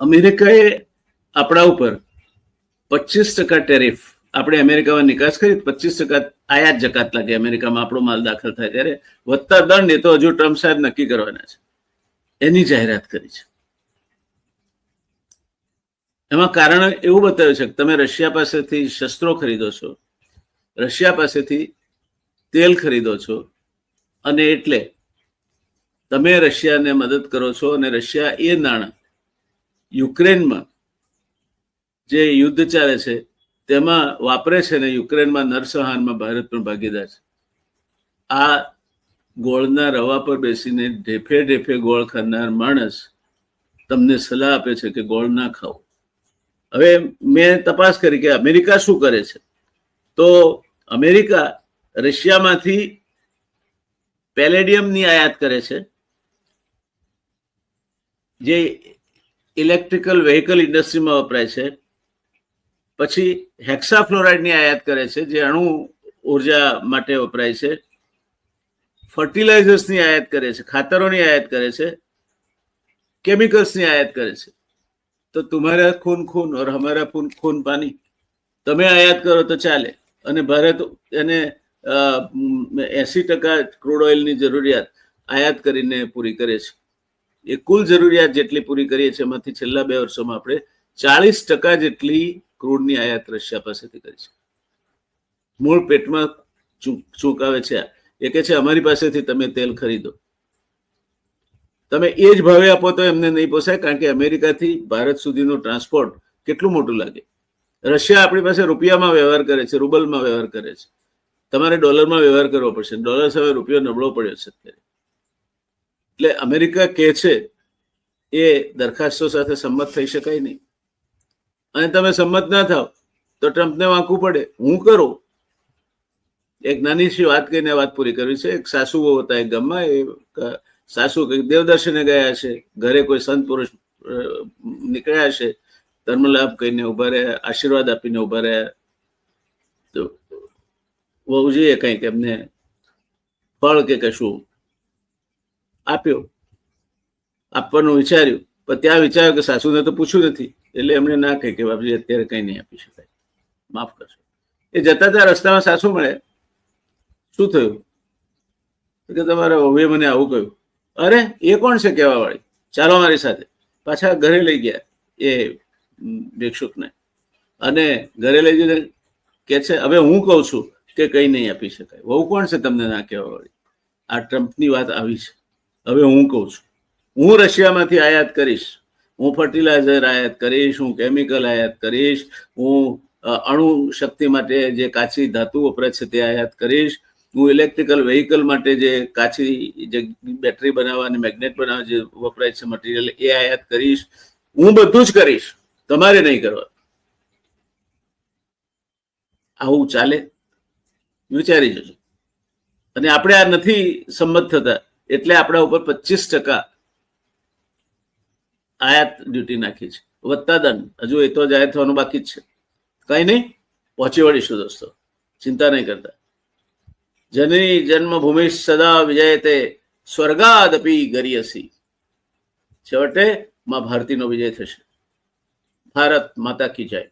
અમેરિકાએ આપણા ઉપર પચીસ ટકા ટેરિફ, આપણે અમેરિકામાં નિકાસ કરી, પચીસ ટકા આયાત જકાત લાગે અમેરિકામાં આપણો માલ દાખલ થાય ત્યારે વધતા દંડ એ તો હજુ ટ્રમ્પ સાહેબ નક્કી કરવાના છે. એની જાહેરાત કરી છે. એમાં કારણ એવું બતાવ્યું છે કે તમે રશિયા પાસેથી શસ્ત્રો ખરીદો છો, રશિયા પાસેથી તેલ ખરીદો છો, અને એટલે તમે રશિયાને મદદ કરો છો અને રશિયા એ નાણાં યુક્રેનમાં જે યુદ્ધ ચાલે છે, તેમાં વાપરે છે ને યુક્રેનમાં નરસંહારમાં ભારત પણ ભાગીદાર છે. આ ગોળના રવા પર બેસીને ઢેફે ઢેફે ગોળ ખાનાર માણસ તમને સલાહ આપે છે કે ગોળ ના ખાઓ. હવે મેં તપાસ કરી કે અમેરિકા શું કરે છે? તો અમેરિકા રશિયામાંથી પેલેડિયમની આયાત કરે છે, જે ઇલેક્ટ્રિકલ વેહિકલ ઇન્ડસ્ટ્રીમાં વપરાય છે. પછી હેક્સાફ્લોરાઇડની આયાત કરે છે, જે અણુ ઊર્જા માટે વપરાય છે. ફર્ટિલાઇઝર્સની આયાત કરે છે, ખાતરોની આયાત કરે છે, કેમિકલ્સની આયાત કરે છે. તો તુમ્હારા ખૂન ખૂન ઓર હમારા ખૂન ખૂન પાણી તમે આયાત કરો તો ચાલે. અને ભારત એને એસી ટકા ક્રૂડ ઓઇલની જરૂરિયાત આયાત કરીને પૂરી કરે છે. એ કુલ જરૂરિયાત જેટલી પૂરી કરીએ છીએ, એમાંથી છેલ્લા બે વર્ષોમાં આપણે ચાલીસ ટકા જેટલી ક્રૂડની આયાત રશિયા પાસેથી કરી છે. મૂળ પેટમાં ચૂંકાવે છે એ કે છે, અમારી પાસેથી તમે તેલ ખરીદો. તમે એ જ ભાવે આપો તો એમને નહીં પોસાય, કારણ કે અમેરિકાથી ભારત સુધીનું ટ્રાન્સપોર્ટ કેટલું મોટું લાગે. રશિયા આપણી પાસે રૂપિયામાં વ્યવહાર કરે છે, રૂબલમાં વ્યવહાર કરે છે. તમારે ડોલરમાં વ્યવહાર કરવો પડશે. ડોલર સામે રૂપિયો નબળો પડ્યો છે અત્યારે. એટલે અમેરિકા કે છે, એ દરખાસ્તો સાથે સંમત થઈ શકાય નહીં. અને તમે સંમત ના થાવ, તો ટ્રમ્પને વાંકવું પડે. હું કરું? એક નાની સી વાત કહીને વાત પૂરી કરવી છે. એક સાસુઓ હતા એક ગામમાં, એ સાસુ દેવદર્શને ગયા છે ઘરે કોઈ સંત પુરુષ નીકળ્યા છે ધર્મલાભ કહીને ઊભા રહ્યા, આશીર્વાદ આપીને ઊભા રહ્યા. તો વહુજીએ કંઈક એમને ફળ કે કશું આપ્યો. આપવાનું વિચાર્યું. પણ ત્યાં વિચાર્યું કે સાસુને તો પૂછ્યું નથી. એટલે એમણે ના કહે કે બાપજી, અત્યારે કંઈ નહીં આપી શકાય. માફ કરશો. એ જતા ત્યાં રસ્તામાં સાસુ મળે. શું થયું? કે તમારા વહુએ મને આવું કહ્યું. અરે, એ કોણ છે કહેવાવાળી? ચાલો મારી સાથે. પાછા ઘરે લઈ ગયા એ ભિક્ષુકને. અને ઘરે લઈ જઈને કે છે, હવે હું કહું છું કે કંઈ નહીં આપી શકાય. વહુ કોણ છે તમને ના કહેવાવાળી? આ ટ્રમ્પની વાત આવી છે. હવે હું કહું છું, હું રશિયામાંથી આયાત કરીશ, હું ફર્ટિલાઇઝર આયાત કરીશ, હું કેમિકલ આયાત કરીશ, હું અણુ શક્તિ માટે જે કાચી ધાતુ વપરાય છે તે આયાત કરીશ, હું ઇલેક્ટ્રિકલ વેહિકલ માટે જે કાચી જે બેટરી બનાવવા અને મેગ્નેટ બનાવવા જે વપરાય છે મટીરિયલ એ આયાત કરીશ, હું બધું જ કરીશ, તમારે નહીં કરવા આવું ચાલે? વિચારી જજો. અને આપણે આ નથી સંમત થતા. એટલે આપણા ઉપર પચીસ ટકા આયાત ડ્યુટી નાખી છે. વધતા દંડ. હજુ એ તો જાહેર થવાનું બાકી જ છે. કઈ નહીં. પહોંચી વળીશું દોસ્તો. ચિંતા નહીં કરતા. જનની જન્મભૂમિ સદા વિજયતે સ્વર્ગાદપી ગરિયસી. છેવટે માં ભારતીનો વિજય થશે. ભારત માતા કી જાય.